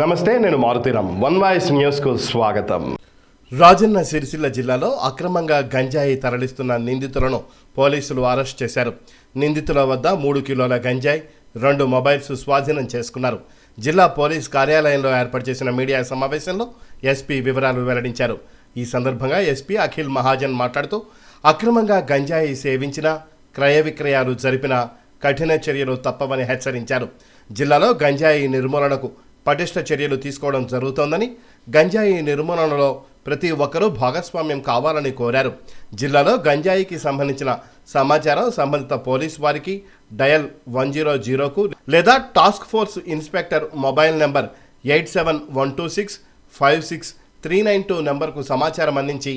నమస్తే నేను Maruthi Ram one voice న్యూస్కు స్వాగతం. రాజన్న సిరిసిల్ల జిల్లాలో అక్రమంగా గంజాయి తరలిస్తున్న నిందితులను పోలీసులు అరెస్ట్ చేశారు. నిందితుల వద్ద మూడు కిలోల గంజాయి రెండు మొబైల్స్ స్వాధీనం చేసుకున్నారు. జిల్లా పోలీస్ కార్యాలయంలో ఏర్పాటు చేసిన మీడియా సమావేశంలో ఎస్పీ వివరాలు వెల్లడించారు. ఈ సందర్భంగా ఎస్పీ అఖిల్ మహాజన్ మాట్లాడుతూ అక్రమంగా గంజాయి సేవించిన క్రయ విక్రయాలు జరిపిన కఠిన చర్యలు తప్పవని హెచ్చరించారు. జిల్లాలో గంజాయి నిర్మూలనకు పటిష్ట చర్యలు తీసుకోవడం జరుగుతోందని గంజాయి నిర్మూలనలో ప్రతి ఒక్కరూ భాగస్వామ్యం కావాలని కోరారు. జిల్లాలో గంజాయికి సంబంధించిన సమాచారం సంబంధిత పోలీస్ వారికి డయల్ వన్ జీరో జీరోకు లేదా task force inspector mobile number eight seven one two six five six three nine two నెంబర్కు సమాచారం అందించి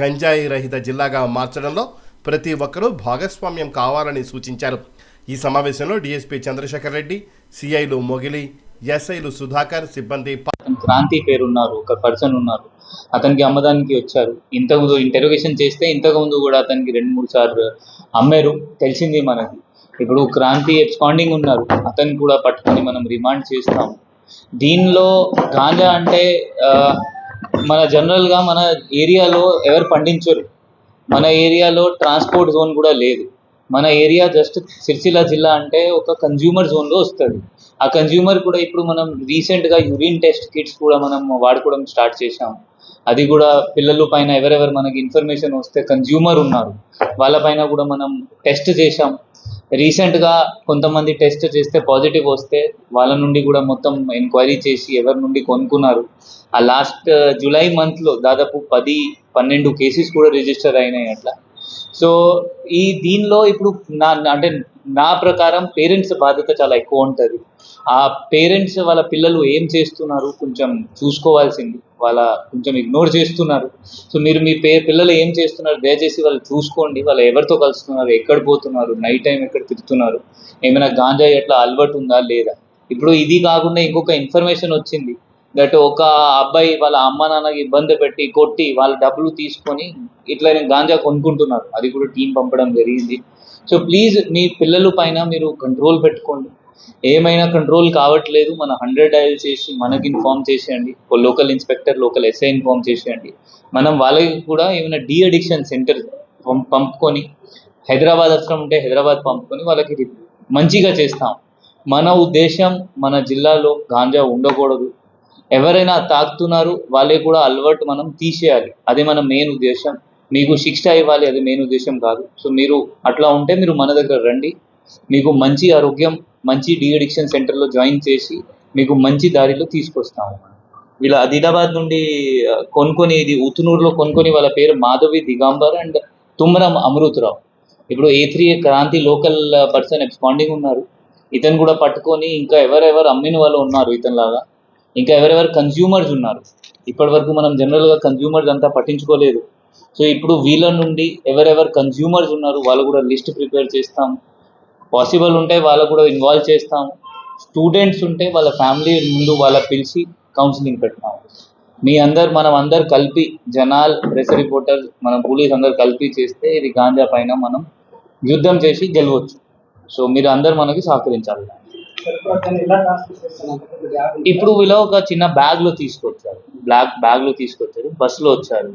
గంజాయి రహిత జిల్లాగా మార్చడంలో ప్రతి ఒక్కరూ భాగస్వామ్యం కావాలని సూచించారు. ఈ సమావేశంలో డీఎస్పీ చంద్రశేఖర్ రెడ్డి సిఐలు మొగిలి ఎస్ఐలు సుధాకర్ సిబ్బంది క్రాంతి పేరు ఉన్నారు ఒక పర్సన్ ఉన్నారు. అతనికి అమ్మదానికి వచ్చారు. ఇంతకుముందు ఇంటరోగేషన్ చేస్తే ఇంతకుముందు కూడా అతనికి రెండు మూడు సార్లు అమ్మారు. తెలిసింది మనకి. ఇప్పుడు క్రాంతి ఎక్స్పాండింగ్ ఉన్నారు. అతన్ని కూడా పట్టుకొని మనం రిమాండ్ చేస్తాం. దీనిలో గాంజా అంటే మన జనరల్గా మన ఏరియాలో ఎవరు పండించరు. మన ఏరియాలో ట్రాన్స్పోర్ట్ జోన్ కూడా లేదు. మన ఏరియా జస్ట్ సిరిసిల్ల జిల్లా అంటే ఒక కన్జ్యూమర్ జోన్లో వస్తుంది. ఆ కన్జ్యూమర్ కూడా ఇప్పుడు మనం రీసెంట్గా యూరిన్ టెస్ట్ కిట్స్ కూడా మనం వాడుకోవడం స్టార్ట్ చేశాం. అది కూడా పిల్లల పైన ఎవరెవరు మనకి ఇన్ఫర్మేషన్ వస్తే కన్జ్యూమర్ ఉన్నారు. వాళ్ళ పైన కూడా మనం టెస్ట్ చేశాం. రీసెంట్గా కొంతమంది టెస్ట్ చేస్తే పాజిటివ్ వస్తే వాళ్ళ నుండి కూడా మొత్తం ఎంక్వైరీ చేసి ఎవరి నుండి కొనుక్కున్నారు. ఆ లాస్ట్ జూలై మంత్లో దాదాపు పది పన్నెండు కేసెస్ కూడా రిజిస్టర్ అయినాయి అట్లా. సో ఈ దీనిలో ఇప్పుడు నా అంటే నా ప్రకారం పేరెంట్స్ బాధ్యత చాలా ఎక్కువ ఉంటుంది. ఆ పేరెంట్స్ వాళ్ళ పిల్లలు ఏం చేస్తున్నారు కొంచెం చూసుకోవాల్సింది. వాళ్ళ కొంచెం ఇగ్నోర్ చేస్తున్నారు. సో మీరు మీ పే పిల్లలు ఏం చేస్తున్నారు దయచేసి వాళ్ళు చూసుకోండి. వాళ్ళు ఎవరితో కలుస్తున్నారు? ఎక్కడ పోతున్నారు? నైట్ టైం ఎక్కడ తిరుగుతున్నారు? ఏమైనా గాంజా ఎట్లా అలవాటు ఉందా? లేదా? ఇప్పుడు ఇది కాకుండా ఇంకొక ఇన్ఫర్మేషన్ వచ్చింది. గట్ ఒక అబ్బాయి వాళ్ళ అమ్మ నాన్నకి ఇబ్బంది పెట్టి కొట్టి వాళ్ళ డబ్బులు తీసుకొని ఇట్లా గాంజా కొనుక్కుంటున్నారు. అది కూడా టీం పంపడం జరిగింది. సో ప్లీజ్ మీ పిల్లల పైన మీరు కంట్రోల్ పెట్టుకోండి. ఏమైనా కంట్రోల్ కావట్లేదు మన హండ్రెడ్ డయల్ చేసి మనకి ఇన్ఫార్మ్ చేసేయండి. Local inspector local SI inform చేసేయండి. మనం వాళ్ళకి కూడా ఏమైనా డీ అడిక్షన్ సెంటర్ పంపుకొని హైదరాబాద్ అవసరం ఉంటే హైదరాబాద్ పంపుకొని వాళ్ళకి మంచిగా చేస్తాం. మన ఉద్దేశం మన జిల్లాలో గాంజా ఉండకూడదు. ఎవరైనా తాకుతున్నారు వాళ్ళే కూడా అలవాటు మనం తీసేయాలి. అది మన మెయిన్ ఉద్దేశం. మీకు శిక్ష ఇవ్వాలి అది మెయిన్ ఉద్దేశం కాదు. సో మీరు అట్లా ఉంటే మీరు మన దగ్గర రండి. మీకు మంచి ఆరోగ్యం మంచి డీ అడిక్షన్ సెంటర్లో జాయిన్ చేసి మీకు మంచి దారిలో తీసుకొస్తాము. వీళ్ళ ఆదిలాబాద్ నుండి కొనుక్కొని ఇది ఉతునూరులో కొనుక్కొని వాళ్ళ పేరు మాధవి దిగాంబర్ అండ్ తుమ్మరం అమృతరావు. ఇప్పుడు A three Kranti local person expanding ఉన్నారు. ఇతను కూడా పట్టుకొని ఇంకా ఎవరెవరు అమ్మిన వాళ్ళు ఉన్నారు ఇతని లాగా ఇంకా ఎవరెవరు కన్జ్యూమర్స్ ఉన్నారు? ఇప్పటి వరకు మనం జనరల్గా కన్జ్యూమర్స్ అంతా పట్టించుకోలేదు. సో ఇప్పుడు వీళ్ళ నుండి ఎవరెవరు కన్జ్యూమర్స్ ఉన్నారు వాళ్ళు కూడా లిస్ట్ ప్రిపేర్ చేస్తాం. పాసిబుల్ ఉంటే వాళ్ళు కూడా ఇన్వాల్వ్ చేస్తాం. స్టూడెంట్స్ ఉంటే వాళ్ళ ఫ్యామిలీ ముందు వాళ్ళ పిలిచి కౌన్సిలింగ్ పెట్టినాం మీ అందరు మనం అందరు కలిపి జనాల్ ప్రెస్ రిపోర్టర్ మనం పోలీస్ అందరు కలిపి చేస్తే ఇది గాంజా పైన మనం యుద్ధం చేసి గెలవచ్చు. సో మీరు అందరు మనకి సహకరించాలి. ఇప్పుడు వీళ్ళు ఒక చిన్న బ్యాగ్లో తీసుకొచ్చారు. బ్లాక్ బ్యాగ్లో తీసుకొచ్చారు. బస్లో వచ్చారు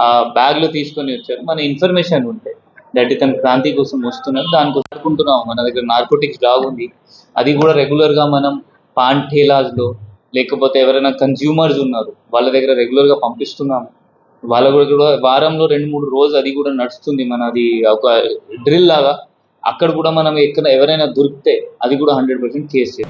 ఆ బ్యాగ్లో తీసుకొని వచ్చారు. మన ఇన్ఫర్మేషన్ ఉంటే. దట్ ఇతను క్రాంతి కోసం వస్తున్నారు. దానికోసం అనుకుంటున్నాం మన దగ్గర నార్కోటిక్స్ డాగ్ ఉంది. అది కూడా రెగ్యులర్గా మనం పాన్ ఠేలాస్లో లేకపోతే ఎవరైనా కన్జ్యూమర్స్ ఉన్నారు. వాళ్ళ దగ్గర రెగ్యులర్గా పంపిస్తున్నాము. వాళ్ళ కూడా కూడా వారంలో రెండు మూడు రోజు అది కూడా నడుస్తుంది. మన అది ఒక డ్రిల్ లాగా. అక్కడ కూడా మనం ఎక్కడ ఎవరైనా దొరికితే అది కూడా హండ్రెడ్ పర్సెంట్ కేసు. చేస్తాం